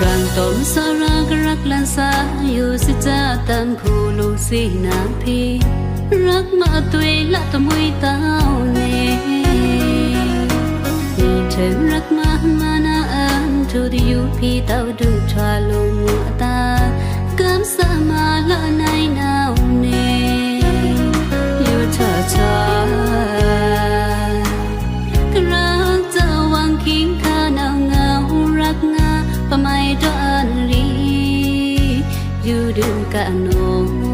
กันตอมสารากรักลันสาอยู่สิจ้าตันคูลูสีนาพีรักมาตุยละตะมุยเต้าเนมีเธอรักมามานาอันทุดอยู่พี่เต้าดูชาลู ดื่มกะนอง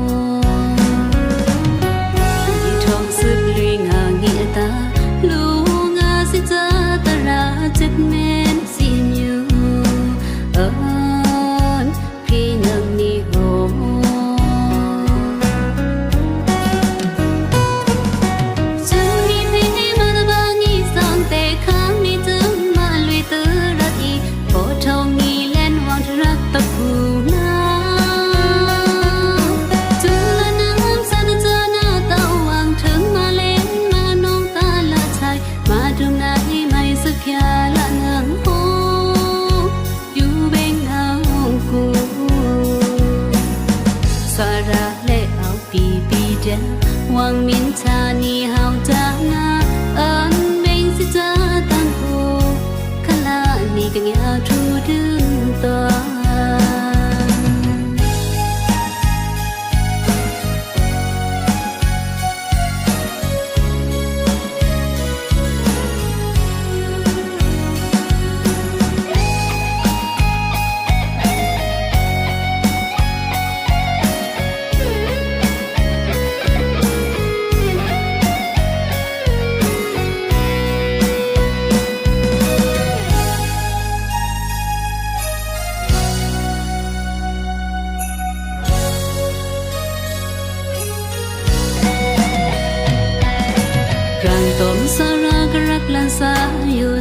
หวั你เ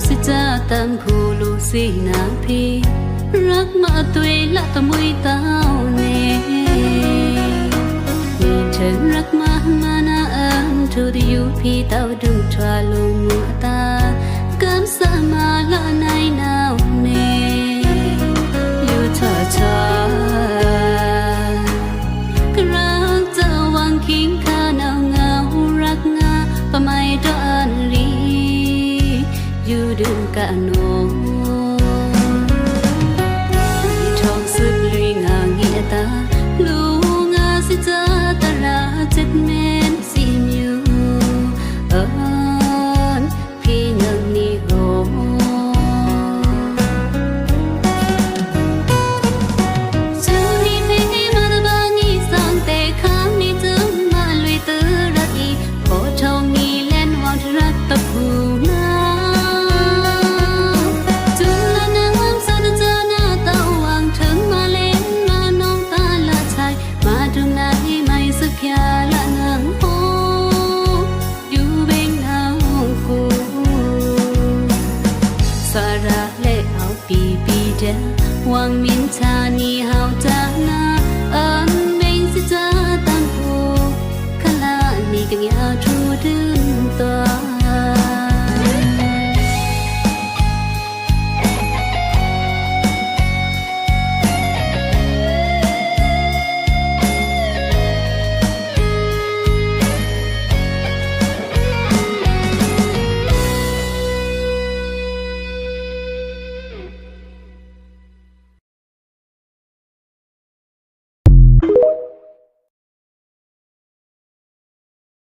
สิจ้าตันผู้ลูกสินาพีรักมาตุยละตะมุยเตาวนีมีเธอรักมามานาอันทุดอยู่พี่เต้าดึงทวาลงมัวตากันสามาละในนาวนี้อยู่ชธอชากรักจ้าวังคิงค cả nó thì trong sức lui ngà nghĩa ta 的望明察你好的那恩明是这当铺看了你更要出的